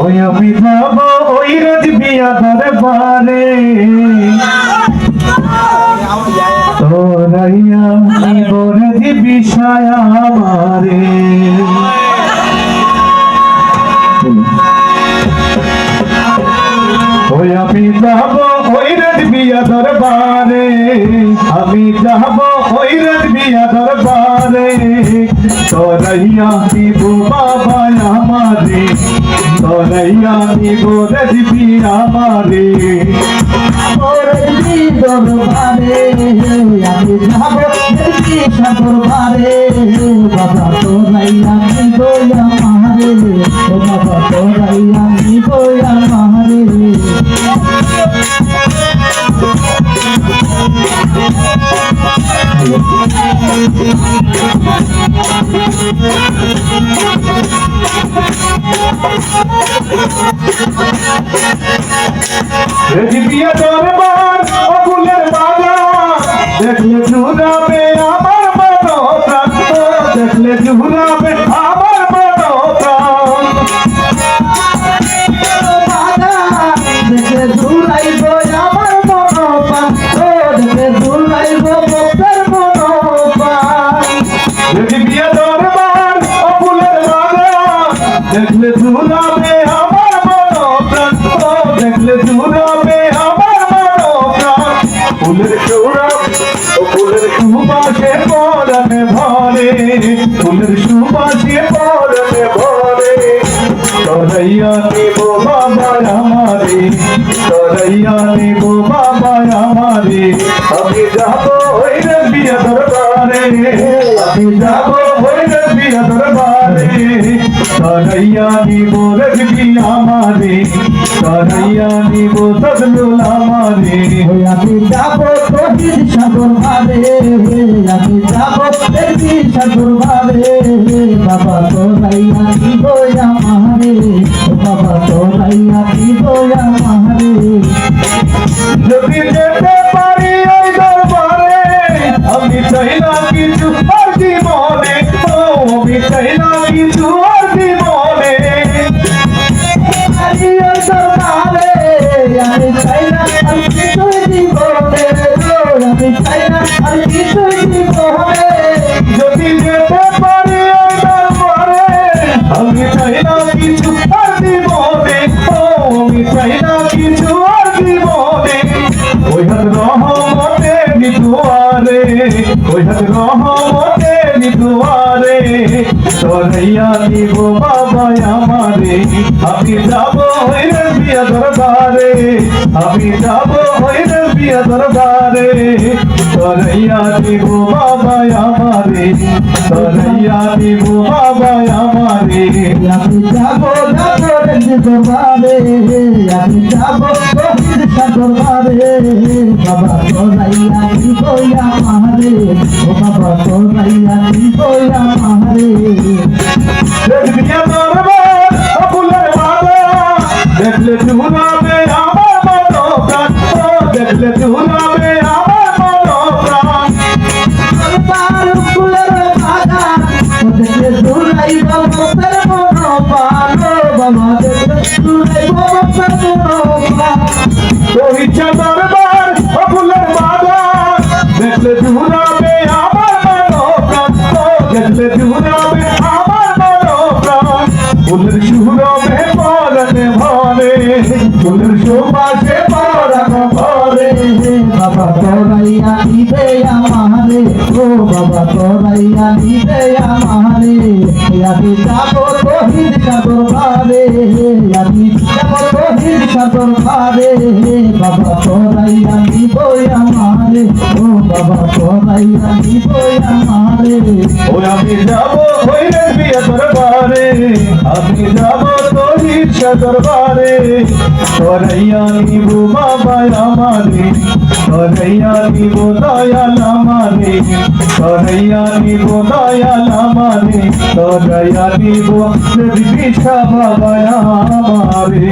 ওই আমি যাব, ওই রাজ বিয়া দরবারে। তোরাইয়া নিবরে বিষয় আমারে। ওই আমি যাব, ওই রাত বিয়া দরবারে। আমি যাব ওই রাত বিয়া দরবারে। তোরাইয়া দিব বাবা আমারে। তোরাইয়া দিব রাত বিয়া আমারে দরবারে। আমি যাব দরবারে বাবা তোরাইয়া রাত বিয়া দরবার অকুলের বাবা দেখলে জুড়াবে আমার প্রাণ দেখলে জুড়াবে আমার প্রাণ বাবা দেখে আমার মনোপা ও দেখে ধুলাই ফুলের চূড়া ফুলের সুবাসে পরনে ভরে, ফুলের সুবাসে পরনে ভরে। তরাইয়া নিব বাবা আমারে, তরাইয়া নিব বাবা আমারে। আমি যাব ওই বিয়ে দরবারে, আমি যাব ওই বিয়ে দরবারে। তরাইয়া নিব রবি আমারে তরাইয়া নিব সদলুল আমারে আমি যাব তোহির সাগর ভাবে আমি যাব দেখি সাগর ভাবে বাবা তোরাইয়া নিব আমারে। বাবা তোরাইয়া দিব আমি যাব ওই বিয়া দরবারে আমি যাব ওই বিয়া দরবারে তোরাইয়া দিব বাবা আমারে তোরাইয়া দিব বাবা আমারে আমি যাব যাব দরবারে আমি যাব তোহির দরবারে বাবা তোরাইয়া কি বইয়া মারে ও বাবা তোরাইয়া কি বইয়া মারে দেখবিয়া দরবার অকুলের বাবা দেখলে চুনাবে আমার মনো প্রাণ ও দেখলে চুনাবে আমার মনো প্রাণ পার ফুলের বাগা ও দেখে দুলাই বাবার মনো পালো বাবা দেখে দুলাই বাবার মনো পা তো ইচ্ছা দরবার অকুলের বাবা দেখলে চুনাবে আমার মনো প্রাণ। ও দেখলে চুনাবে আমার মনো প্রাণ। ফুলের সুরবে পরনে ভরে, ফুলের সুবাসে পরনে ভরে। বাবা তোরাইয়া দিবে আমারে, ও বাবা তোরাইয়া দিবে আমারে। আমি যাব তোহির ভাবে আমি তোহির সাগর ভাবে বাবা আমারে আমারে ওই আমি যাব ওই রে বিয়ে দরবারে, আমি যাব তোহির দরবারে তোরাইয়া নিব বাবা আমারে তোরাইয়া নিব দয়াল আমারে তোরাইয়া নিব দয়াল আমারে তোরাইয়া নিব বিছা বাবা আমারে।